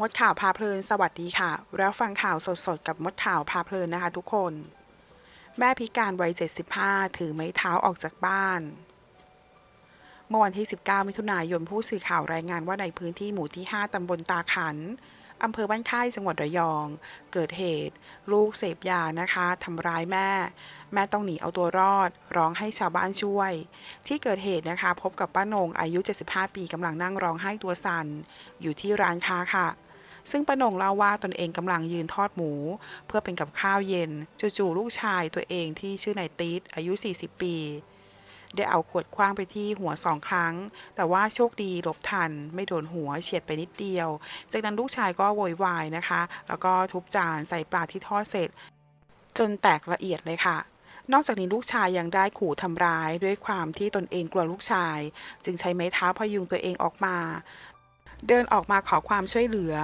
มดข่าวพาเพลินสวัสดีค่ะ แล้วฟังข่าวสดๆ กับมดข่าวพาเพลินนะคะทุกคน แม่พิการวัย 75 ถือไม้เท้าออกจากบ้าน เมื่อวันที่ 19 มิถุนายนผู้สื่อข่าวรายงานว่าในพื้นที่หมู่ที่ 5 ตำบลตาขันอำเภอบ้านค่ายจังหวัดระยอง เกิดเหตุ ลูกเสพยานะคะทำร้ายแม่ แม่ต้องหนีเอาตัวรอด ร้องให้ชาวบ้านช่วย ที่เกิดเหตุนะคะ พบกับป้านงอายุ 75 ปีกำลังนั่งร้องไห้ตัวสั่นอยู่ที่ร้านค้าค่ะ ซึ่งป้านงเล่าว่าตนเองกำลังยืนทอดหมู เพื่อเป็นกับข้าวเย็น จู่ๆลูกชายตัวเองที่ชื่อนายตีดอายุ 40 ปี ได้เอาขวดคว้างไปที่หัวสองครั้ง แต่ว่าโชคดีหลบทัน ไม่โดนหัวเฉียดไปนิดเดียว จากนั้นลูกชายก็โวยวายนะคะ แล้วก็ทุบจานใส่ปลาที่ทอดเสร็จ จนแตกละเอียดเลยค่ะนอกจากนี้ลูกชายยังได้ขู่ทำร้ายด้วยความที่ตนเองกลัวลูกชาย จึงใช้ไม้เท้าพยุงตัวเองออกมา เดินออกมาขอความช่วยเหลือ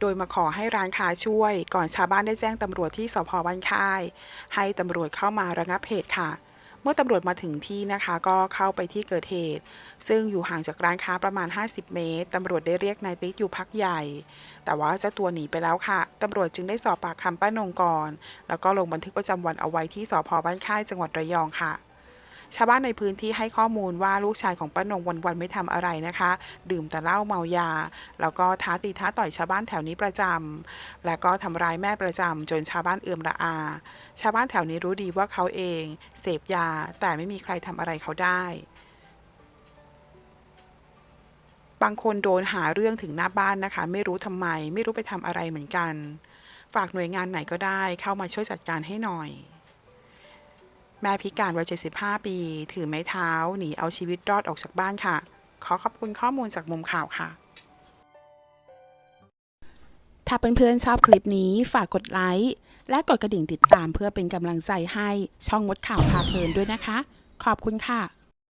โดยมาขอให้ร้านค้าช่วย ก่อนชาวบ้านได้แจ้งตำรวจที่สพบ้านค่าย ให้ตำรวจเข้ามาระงับเหตุค่ะ เมื่อตำรวจมาถึงที่นะคะ ก็เข้าไปที่เกิดเหตุ ซึ่งอยู่ห่างจากร้านค้าประมาณ 50 เมตรตำรวจได้เรียกนายติ๊กอยู่พักใหญ่ แต่ว่าเจ้าตัวหนีไปแล้วค่ะตำรวจจึงได้สอบปากคำป้านงก่อน แล้วก็ลงบันทึกประจำวันเอาไว้ที่สพบ้านค่ายจังหวัดระยองค่ะ ชาวบ้านในพื้นที่ให้ข้อมูลว่าลูกชายของป้านงวันๆไม่ทำอะไรนะคะ ดื่มแต่เหล้าเมายา แล้วก็ท้าตีท้าต่อยชาวบ้านแถวนี้ประจำและก็ทำร้ายแม่ประจำจนชาวบ้านเอื่อมระอา ชาวบ้านแถวนี้รู้ดีว่าเขาเอง เสพยา แต่ไม่มีใครทำอะไรเขาได้บางคนโดนหาเรื่องถึงหน้าบ้านนะคะ ไม่รู้ทำไม ไม่รู้ไปทำอะไรเหมือนกัน ฝากหน่วยงานไหนก็ได้เข้ามาช่วยจัดการให้หน่อย แม่พิการวัย 75 ปี ถือไม้เท้า หนีเอาชีวิตรอดออกจากบ้านค่ะ ขอขอบคุณข้อมูลจากมุมข่าวค่ะ ถ้าเพื่อนๆชอบคลิปนี้ฝากกดไลค์ และกดกระดิ่งติดตามเพื่อเป็นกำลังใจให้ช่องมดข่าวพาเพลินด้วยนะคะ ขอบคุณค่ะ